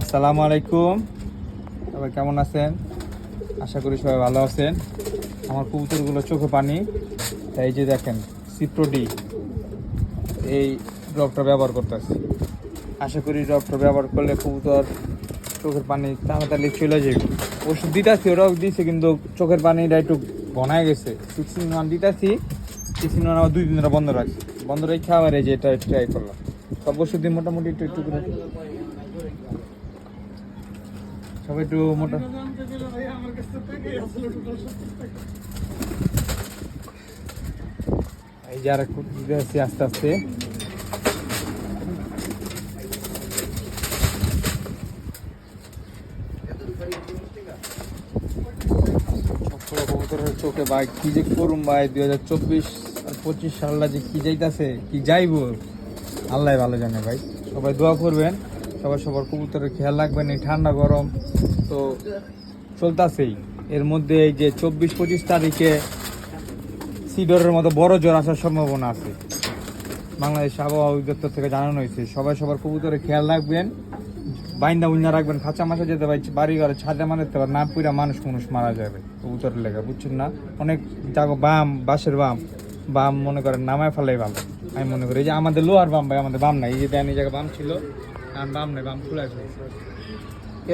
আসসালামু আলাইকুম। সবাই কেমন আছেন? আশা করি সবাই ভালো আছেন। আমার কবুতরগুলো চোখে পানি। তাই যে দেখেন সিপ্রোডি এই ড্রপটা ব্যবহার করতেছি। আশা করি ড্রপটা ব্যবহার করলে কবুতর চোখের পানি তাড়াতাড়ি চলে যাবে। ওষুধ দিতেছি ওরাও দিছে, কিন্তু চোখের পানিটা একটু ঘনায় গেছে। সিক্সটিন ওয়ান দিতেছি সিক্সটিন ওয়ান আমার দুই দিন ধরে বন্ধ রাখছি। বন্ধ রেখে আবার এই যে এটা ট্রাই করলাম। সব মোটামুটি একটু একটু করে। সবাই একটু মোটা এই যে আর একটু আস্তে আস্তে। চোখে, ভাই, কি যে করুম, ভাই, দুই হাজার চব্বিশ আর পঁচিশ সালটা যে কি যাইতাছে, কি যাইবো? আল্লাহ ভালো জানে ভাই। সবাই দোয়া করবেন সবাই সবার কবুতরের খেয়াল রাখবেন, এই ঠান্ডা গরম। তো চলতাছেই। এর মধ্যে এই যে চব্বিশ পঁচিশ তারিখে সিডরের মতো বড় জ্বর আসার সম্ভাবনা আছে। বাংলাদেশ আবহাওয়া অধিদপ্তর থেকে জানানো হয়েছে, সবাই সবার কবুতরের খেয়াল রাখবেন, বাইন্দা উইন্দা রাখবেন, খাঁচা মাছা যেতে ভাই বাড়ি ঘরে ছাদে মারতে পারে, না পুরা মানুষ মানুষ মারা যাবে কবুতরের লেগে, বুঝছেন না? অনেক জাগো বাম, বাঁশের বাম বাম মনে করেন নামায় ফেলাই ভালো। আমি মনে করি যে আমাদের লোহার বাম ভাই, আমাদের বাম নাই, এই যে দেন, এই জায়গায় বাম ছিল। আর বাম নাই, বাম খুলে আছে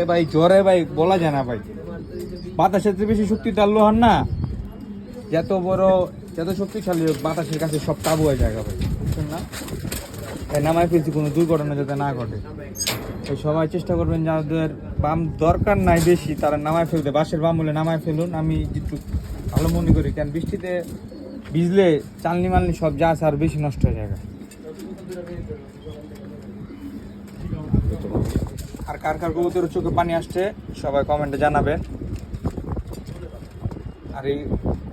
এ ভাই, জ্বরে ভাই, বলা যায় না ভাই। বাতাসের চেয়ে বেশি শক্তি তার লোহার না। যত বড়, যত শক্তিশালী হোক, বাতাসের কাছে সব তাবু হয়ে যায় ভাই। বুঝছেন না? এই নামায় ফেলছি, কোনো দুর্ঘটনা যাতে না ঘটে। তো সবাই চেষ্টা করবেন, যাদের বাম দরকার নাই বেশি, তারা নামায় ফেলতে। বাঁশের বাম হলে নামায় ফেলুন। আমি একটু ভালো মনে করি, কারণ বৃষ্টিতে ভিজলে চালনি মালনি সব যা আছে আর বেশি নষ্ট হয়ে যায় আর কার কার কবুতরের চোখে পানি আসছে, সবাই কমেন্টে জানাবেন আর এই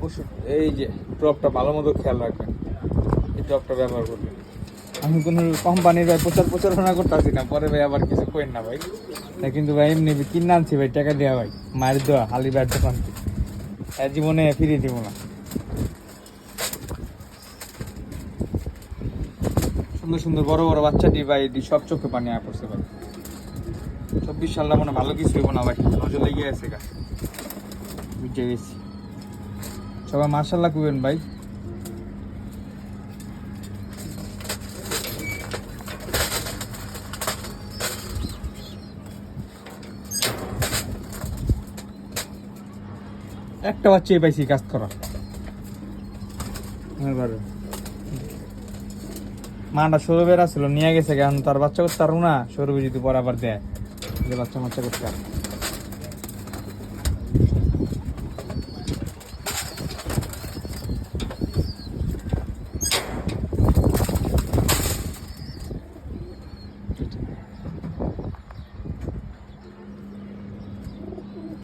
ওষুধ, এই যে ড্রপটা ভালো মতো খেয়াল রাখবেন। এই ড্রপটা ব্যবহার করবেন। আমি কোনো কোম্পানির ভাই প্রচার প্রচারণা করতেছি না, পরে ভাই আবার কিছু করেন না ভাই। তা কিন্তু ভাই এমনি কিনে আনছি ভাই, টাকা দেওয়া ভাই। মায়ের দেওয়া হালি ব্যাট দোকান জীবনে ফিরিয়ে দিব না। সুন্দর সুন্দর বড় বড় বাচ্চা বাচ্চাটি ভাই এটি সব চোখে পানি আয় পড়ছে ভাই। চব্বিশ সালটা মনে ভালো কিছু হইব না ভাই, নজর লেগে আছে গা। বুঝে গেছি। সবাই মার্শাল্লাহ কুবেন ভাই। একটা বাচ্চাই পাইছি, কাজ করা। মাটা বেড়া ছিল নিয়ে গেছে কারণ তার বাচ্চা করতে পারব না? সরু যদি বরাবর দেয়, যে বাচ্চা বাচ্চা করতে পারে